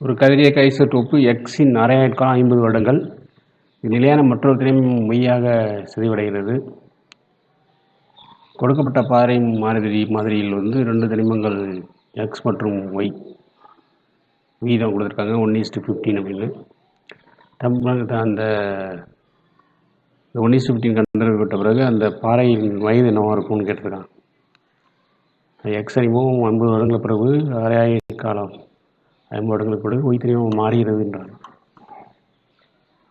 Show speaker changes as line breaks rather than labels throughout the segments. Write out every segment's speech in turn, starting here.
ஒரு கதிரியக்க ஐசோடோப்பு எக்ஸின் அரையாட்காலம் ஐம்பது வருடங்கள். நிலையான மற்றொரு திணைமம் மெய்யாக சிதைவடைகிறது கொடுக்கப்பட்ட பாறை மாதிரி மாதிரியில் வந்து ரெண்டு தனிமங்கள் எக்ஸ் மற்றும் ஒய் வீதம் கொடுத்துருக்காங்க. ஒன் இஸ்டு ஃபிஃப்டீன் அப்படின்னு. தமிழகத்தை அந்த ஒன் ஈஸ்ட் ஃபிஃப்டீன் கண்டறியப்பட்ட பிறகு அந்த பாறையின் வயது என்னவாக இருக்கும்னு கேட்டிருக்காங்க. எக்ஸ் அறிமுகம் ஐம்பது வருடங்களுக்கு பிறகு அரையாயிரம் காலம் ஐம்பது கூட பிறகு ஒய் திரிமம் மாறுகிறதுன்றாங்க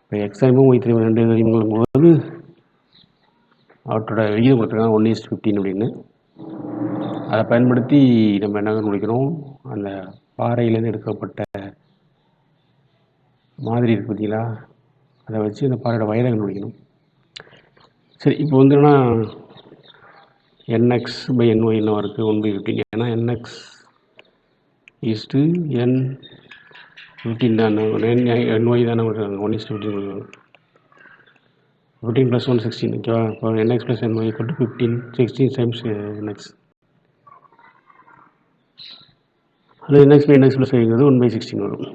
இப்போ எக்ஸாமும் ஒய் திரிமம் ரெண்டு அறிமுகம் போது அவற்றோட விகிதம் கொடுத்துருக்காங்க ஒன் இஸ்ட் ஃபிஃப்டின் அப்படின்னு. அதை பயன்படுத்தி நம்ம என்ன கண்டுபிடிக்கிறோம் அந்த பாறையிலேருந்து எடுக்கப்பட்ட மாதிரி இருக்கு பார்த்தீங்களா? அதை வச்சு அந்த பாறையோட வயதை கண்டுபிடிக்கணும் சரி இப்போ வந்து என்னன்னா என்எக்ஸ் பை என்ஒய் என்ன இருக்குது ஒன் பை ஃபிஃப்டின் ஏன்னா n x is to n fifteen தான். என்ஒய் தானே கொடுக்குறாங்க. ஒன் இஸ்டு ஃபிஃப்டீன் கொடுக்குறாங்க ஃபிஃப்டீன் ப்ளஸ் ஒன் சிக்ஸ்டீன் ஓகேவா இப்போ NX plus NY Y to fifteen sixteen times NX அதில் என்எக்ஸ் பை என்எக்ஸ் ப்ளஸ் ஒய்ங்கிறது ஒன் பை சிக்ஸ்டீன் வரும்.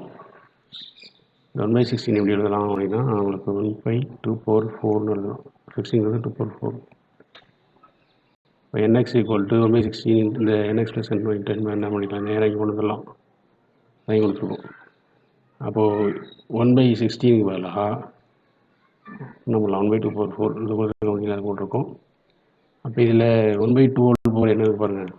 ஒன் பை சிக்ஸ்டீன் எப்படி எழுதலாம் அப்படின்னா உங்களுக்கு ஒன் பை டூ ஃபோர் ஃபோர்னு எழுதலாம். சிக்ஸ்டீன் டூ ஃபோர் ஃபோர் இப்போ NX equal to one by sixteen இந்த NX plus N by ten என்ன பண்ணிக்கலாம்? நேராக கொண்டு வந்துடலாம். அதையும் கொடுத்துருக்கோம் அப்போது ஒன் பை சிக்ஸ்டீனுக்கு பதிலாக நம்ம one by two four four இந்த போட்டிருக்கோம் அப்போ இதில் ஒன் பை டூ ஃபோர் என்ன பாருங்கள்